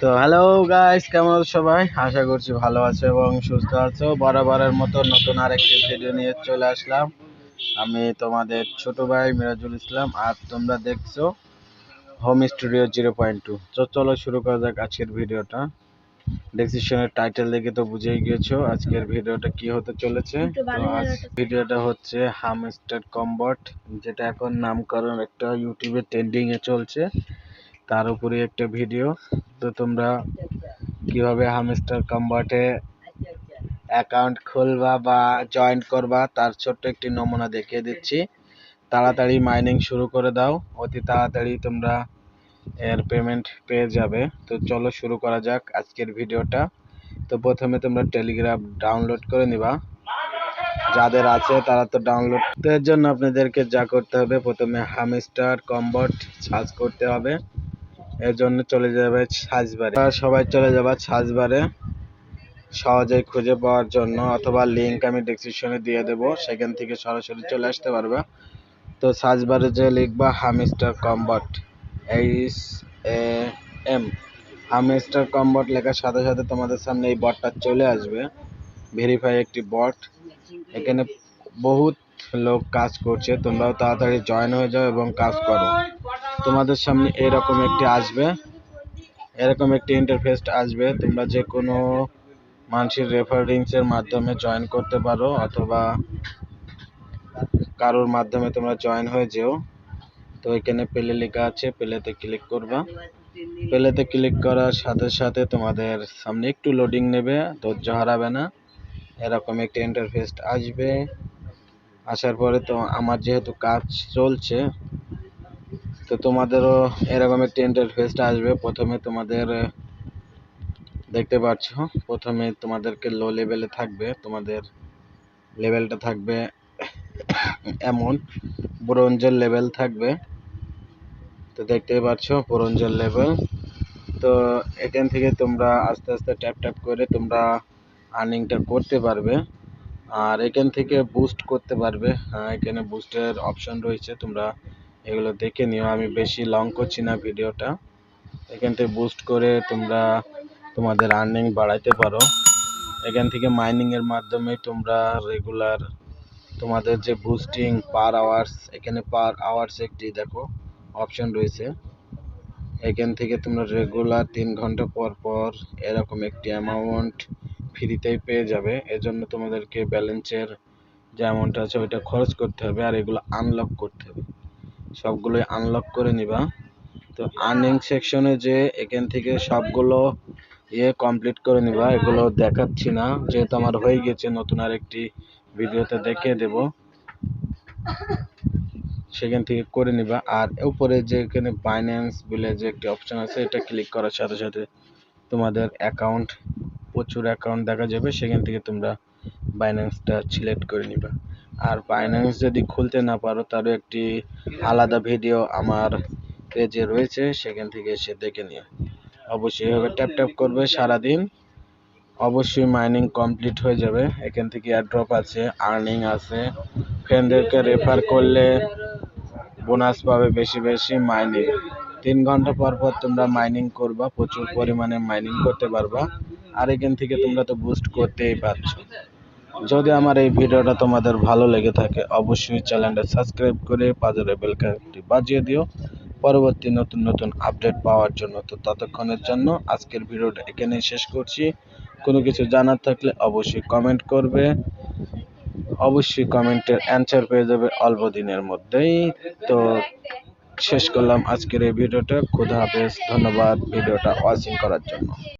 তো hello guys কেমন আছো সবাই? আশা করছি ভালো আছো এবং সুস্থ আছো। বরাবরের মতো নতুন আরেকটি ভিডিও নিয়ে চলে আসলাম। আমি তোমাদের ছোট ভাই মিরাজুল ইসলাম আর তোমরা দেখছ home studio zero point two তো চলো শুরু করা যাক আজকের ভিডিওটা ডেসক্রিপশনের টাইটেল দেখে তো বুঝেই গিয়েছো আজকের ভিডিওটা কি হতে চলেছে। ভিডিওটা হচ্ছে হামস্টার কম্বট যেটা এখন নামকরণ একটা ইউটিউবে ট্রেন্ডিং এ চলছে। তার উপরে একটা ভিডিও তো তোমরা কীভাবে হামস্টার কম্বটে অ্যাকাউন্ট খুলবা বা জয়েন করবা, তার ছোট্ট একটি নমুনা দেখিয়ে দিচ্ছি। তাড়াতাড়ি মাইনিং শুরু করে দাও। অতি তাড়াতাড়ি তোমরা এর পেমেন্ট পেয়ে যাবে। তো চলো শুরু করা যাক আজকের ভিডিওটা তো প্রথমে তোমরা টেলিগ্রাম ডাউনলোড করে নিবা। যাদের আছে তারা তো ডাউনলোড এর জন্য আপনাদেরকে যা করতে হবে, প্রথমে হামস্টার কম্বট সার্চ করতে হবে। এর জন্য চলে যাবে সাজবারে। সবাই চলে যাবে সাজবারে সহজেই খুঁজে পাওয়ার জন্য, অথবা লিঙ্ক আমি ডিসক্রিপশনে দিয়ে দেব, সেখান থেকে সরাসরি চলে আসতে পারবে। তো সাজবারে যে লিখবা Hamster Kombat H A M Hamster Kombat লেখার সাথে সাথে তোমাদের সামনে এই বটটা চলে আসবে। ভেরিফাই একটি বট এখানে বহুত লোক কাজ করছে, তোমরাও তাড়াতাড়ি জয়েন হয়ে যাও এবং কাজ করো। তোমাদের সামনে এরকম একটি আসবে। এরকম একটি ইন্টারফেস আসবে। তোমরা যে কোনো মানুষের রেফারেন্সের মাধ্যমে জয়েন করতে পারো অথবা কারোর মাধ্যমে তোমরা জয়েন হয়ে যেও। তো এখানে পেলে লেখা আছে পেলেতে ক্লিক করবা। পেলেতে ক্লিক করার সাথে সাথে তোমাদের সামনে একটু লোডিং নেবে, ধৈর্য হারাবে না। এরকম একটি ইন্টারফেস আসবে। আসার পরে তো আমার যেহেতু কাজ চলছে তো তোমাদেরও এরকম একটি ইন্টারফেস আসবে। প্রথমে তোমাদের দেখতে পাচ্ছ প্রথমে তোমাদেরকে লো লেভেলে থাকবে। তোমাদের লেভেলটা থাকবে এমন। ব্রোঞ্জের লেভেল থাকবে। তো দেখতেই পাচ্ছ ব্রোঞ্জের লেভেল তো এখান থেকে তোমরা আস্তে আস্তে ট্যাপ ট্যাপ করে তোমরা আর্নিংটা করতে পারবে। আর এখান থেকে বুস্ট করতে পারবে। এখানে বুস্টের অপশন রয়েছে। তোমরা এগুলো দেখে নিও। আমি বেশি লং করছি না ভিডিওটা এখান থেকে বুস্ট করে তোমরা তোমাদের আর্নিং বাড়াইতে পারো। এখান থেকে মাইনিংয়ের মাধ্যমে তোমরা রেগুলার তোমাদের যে বুস্টিং পার আওয়ার্স এখানে পার আওয়ার্স একটি দেখো অপশন রয়েছে। এখান থেকে তোমরা রেগুলার তিন ঘণ্টা পর পর এরকম একটি অ্যামাউন্ট ফ্রিতেই পেয়ে যাবে। এজন্য তোমাদেরকে ব্যালেন্সের যে অ্যামাউন্ট আছে, ওইটা খরচ করতে হবে আর এগুলো আনলক করতে হবে। সবগুলোই আনলক করে নিবা। তো আর্নিং সেকশনে যে এখান থেকে সবগুলো ইয়ে কমপ্লিট করে নিবা, এগুলো দেখাচ্ছি না, যেহেতু আমার হয়ে গেছে নতুন আরেকটি ভিডিওতে দেখিয়ে দেব। সেখান থেকে করে নিবা। আর উপরে যে এখানে বাইন্যান্স বলে যে একটি অপশন আছে, এটা ক্লিক করার সাথে সাথে তোমাদের অ্যাকাউন্ট প্রচুর অ্যাকাউন্ট দেখা যাবে। সেখান থেকে তোমরা বাইন্যান্সটা সিলেক্ট করে নিবা। আর বাইন্যান্স যদি খুলতে না পারো, তারও একটি আলাদা ভিডিও আমার পেজে রয়েছে, সেখান থেকে এসে দেখে নিও। অবশ্যই এভাবে ট্যাপ ট্যাপ করবে সারাদিন। অবশ্যই মাইনিং কমপ্লিট হয়ে যাবে। এখান থেকে এয়ারড্রপ আছে আর্নিং আছে। ফ্রেন্ডদেরকে রেফার করলে বোনাস পাবে বেশি বেশি মাইনিং তিন ঘণ্টা পর পর তোমরা মাইনিং করবা, প্রচুর পরিমাণে মাইনিং করতে পারবা। আর এখান থেকে তোমরা তো বুস্ট করতেই পারছ। যদি আমার এই ভিডিওটা তোমাদের ভালো লেগে থাকে, অবশ্যই চ্যানেলটা সাবস্ক্রাইব করে পাজরের বেলকাটি বাজিয়ে দিও। পরবর্তী নতুন নতুন আপডেট পাওয়ার জন্য তো ততক্ষণের জন্য আজকের ভিডিওটা এখানেই শেষ করছি। কোনো কিছু জানার থাকলে অবশ্যই কমেন্ট করবে। অবশ্যই কমেন্টের অ্যান্সার পেয়ে যাবে অল্প দিনের মধ্যেই। তো শেষ করলাম আজকের এই ভিডিওটা। খুদা হাফেজ, ধন্যবাদ ভিডিওটা ওয়াচিং করার জন্য।